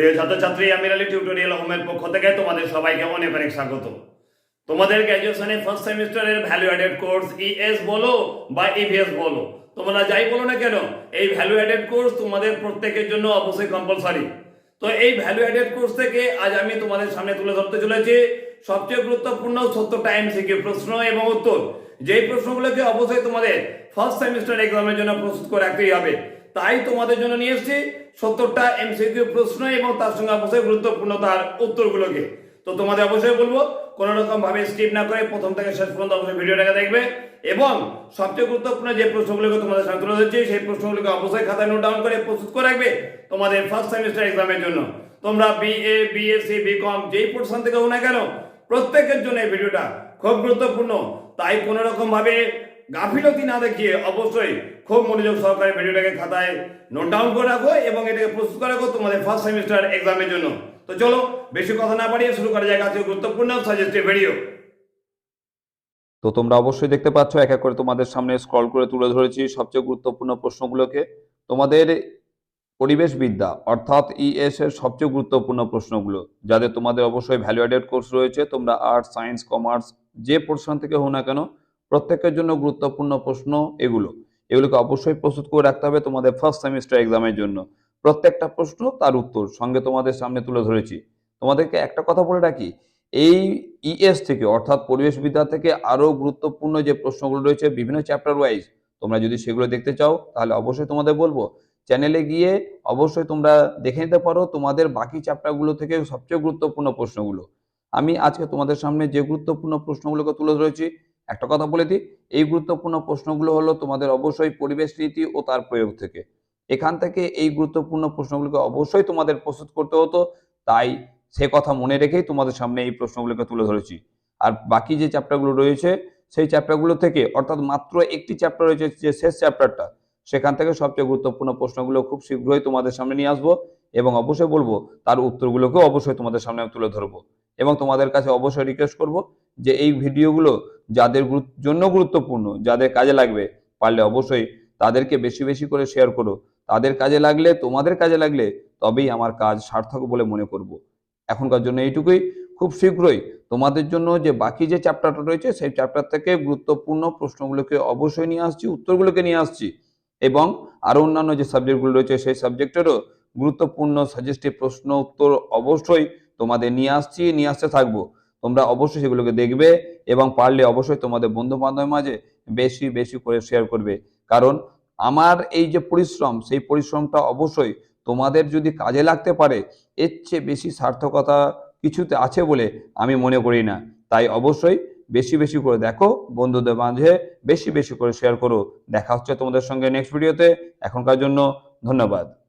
প্রিয় ছাত্রছাত্রী আমির আলী টিউটোরিয়াল হোমের পক্ষ থেকে তোমাদের সবাইকে অনেক অনেক স্বাগত। তোমাদের গ্র্যাজুয়েশনের ফার্স্ট সেমিস্টারের ভ্যালু অ্যাডেড কোর্স ইএস বলো বা ইভিএস বলো। তোমরা যাই বলো না কেন, এই ভ্যালু অ্যাডেড কোর্স তোমাদের প্রত্যেকের জন্য অবশ্যই কম্পালসারি তো এই ভ্যালু অ্যাডেড কোর্স থেকে আজ আমি তোমাদের সামনে তুলে ধরতে চলেছি সবচেয়ে গুরুত্বপূর্ণ সত্তরটা এমসিকিউ প্রশ্ন এবং উত্তর। যেই প্রশ্নগুলোকে অবশ্যই তোমাদের ফার্স্ট সেমিস্টার এক্সামের জন্য প্রস্তুত করে রাখতেই হবে। তাই তোমাদের জন্য নিয়ে এসেছি সত্তরটা এমসিকিউ প্রশ্ন এবং তার সঙ্গে অবশ্যই গুরুত্বপূর্ণ তার উত্তরগুলোকে। তো তোমাদের অবশ্যই বলব, কোনো রকম ভাবে স্কিপ না করে প্রথম থেকে শেষ পর্যন্ত অবশ্যই ভিডিওটাকে দেখবে এবং সবচেয়ে গুরুত্বপূর্ণ যে প্রশ্নগুলোকে তোমাদের সামনে তুলে ধরছি, সেই প্রশ্নগুলোকে অবশ্যই খাতায় নোট ডাউন করে প্রস্তুত করে রাখবে তোমাদের ফার্স্ট সেমিস্টার এক্সামের জন্য। তোমরা বিএ বিএসসি বিকম যেই পোর্শন থেকে হোক না কেন, প্রত্যেকের জন্য এই ভিডিওটা খুব গুরুত্বপূর্ণ। তাই কোনো রকম ভাবে গাফিলতি না দেখিয়ে অবশ্যই খুব মনোযোগ সহকারে ভিডিওটাকে খাতায় নোট ডাউন করে রাখো এবং এটাকে প্রস্তুত করে রাখো তোমাদের ফার্স্ট সেমিস্টার এক্সামের জন্য। তো চলো, বেশি কথা না বাড়িয়ে শুরু করা যায় আজকে গুরুত্বপূর্ণ সাজেস্টিভ ভিডিও তো তোমরা অবশ্যই দেখতে পাচ্ছ, এক এক করে তোমাদের সামনে স্ক্রল করে তুলে ধরেছি সবচেয়ে গুরুত্বপূর্ণ প্রশ্নগুলোকে। তোমাদের পরিবেশবিদ্যা, অর্থাৎ ইএস এর সবচেয়ে গুরুত্বপূর্ণ প্রশ্নগুলো যাদের তোমাদের অবশ্যই ভ্যালু অ্যাডেড কোর্স রয়েছে। তোমরা আর্টস সায়েন্স কমার্স যে পোর্শন থেকে হোক না কেন প্রত্যেকের জন্য গুরুত্বপূর্ণ প্রশ্ন এগুলো। এগুলোকে অবশ্যই প্রস্তুত করে রাখতে হবে তোমাদের ফার্স্ট সেমিস্টার এক্সামের জন্য। প্রত্যেকটা প্রশ্ন তার উত্তর সঙ্গে তোমাদের সামনে তুলে ধরেছি। তোমাদেরকে একটা কথা বলে রাখি, এই ইএস থেকে অর্থাৎ পরিবেশবিদ্যা থেকে আরও গুরুত্বপূর্ণ যে প্রশ্নগুলো রয়েছে বিভিন্ন চ্যাপ্টার ওয়াইজ তোমরা যদি সেগুলো দেখতে চাও, তাহলে অবশ্যই তোমাদের বলব। চ্যানেলে গিয়ে অবশ্যই তোমরা দেখে নিতে পারো তোমাদের বাকি চ্যাপ্টারগুলো থেকে সবচেয়ে গুরুত্বপূর্ণ প্রশ্নগুলো। আমি আজকে তোমাদের সামনে যে গুরুত্বপূর্ণ প্রশ্নগুলোকে তুলে ধরেছি একটা কথা বলে দিই, এই গুরুত্বপূর্ণ প্রশ্নগুলো হলো তোমাদের অবশ্যই পরিবেশ নীতি ও তার প্রয়োগ থেকে। এখান থেকে এই গুরুত্বপূর্ণ প্রশ্নগুলোকে অবশ্যই তোমাদের প্রস্তুত করতে হতো, তাই সে কথা মনে রেখেই তোমাদের সামনে এই প্রশ্নগুলোকে তুলে ধরেছি। আর বাকি যে চ্যাপ্টারগুলো রয়েছে, সেই চ্যাপ্টারগুলো থেকে, অর্থাৎ মাত্র একটি চ্যাপ্টার রয়েছে যে শেষ চ্যাপ্টারটা, সেখান থেকে সবচেয়ে গুরুত্বপূর্ণ প্রশ্নগুলো খুব শীঘ্রই তোমাদের সামনে নিয়ে আসব এবং অবশ্যই বলব, তার উত্তরগুলোকেও অবশ্যই তোমাদের সামনে তুলে ধরবো। এবং তোমাদের কাছে অবশ্যই রিকোয়েস্ট করব যে এই ভিডিওগুলো যাদের জন্য গুরুত্বপূর্ণ, যাদের কাজে লাগবে, পারলে অবশ্যই তাদেরকে বেশি বেশি করে শেয়ার করো। তাদের কাজে লাগলে, তোমাদের কাজে লাগলে তবেই আমার কাজ সার্থক বলে মনে করব। এখনকার জন্য এইটুকুই। খুব শীঘ্রই তোমাদের জন্য যে বাকি যে চ্যাপ্টারটা রয়েছে, সেই চ্যাপ্টার থেকে গুরুত্বপূর্ণ প্রশ্নগুলোকে অবশ্যই নিয়ে আসছি, উত্তরগুলোকে নিয়ে আসছি এবং আরও অন্যান্য যে সাবজেক্টগুলো রয়েছে, সেই সাবজেক্টেরও গুরুত্বপূর্ণ সাজেস্টিভ প্রশ্ন, উত্তর অবশ্যই তোমাদের নিয়ে আসছি, নিয়ে আসতে থাকব। তোমরা অবশ্যই সেগুলোকে দেখবে এবং পারলে অবশ্যই তোমাদের বন্ধু বান্ধবের মাঝে বেশি বেশি করে শেয়ার করবে। কারণ আমার এই যে পরিশ্রম, সেই পরিশ্রমটা অবশ্যই তোমাদের যদি কাজে লাগতে পারে, এর চেয়ে বেশি সার্থকতা কিছুতে আছে বলে আমি মনে করি না। তাই অবশ্যই বেশি বেশি করে দেখো, বন্ধুদের মাঝে বেশি বেশি করে শেয়ার করো। দেখা হচ্ছে তোমাদের সঙ্গে নেক্সট ভিডিওতে এখনকার জন্য ধন্যবাদ।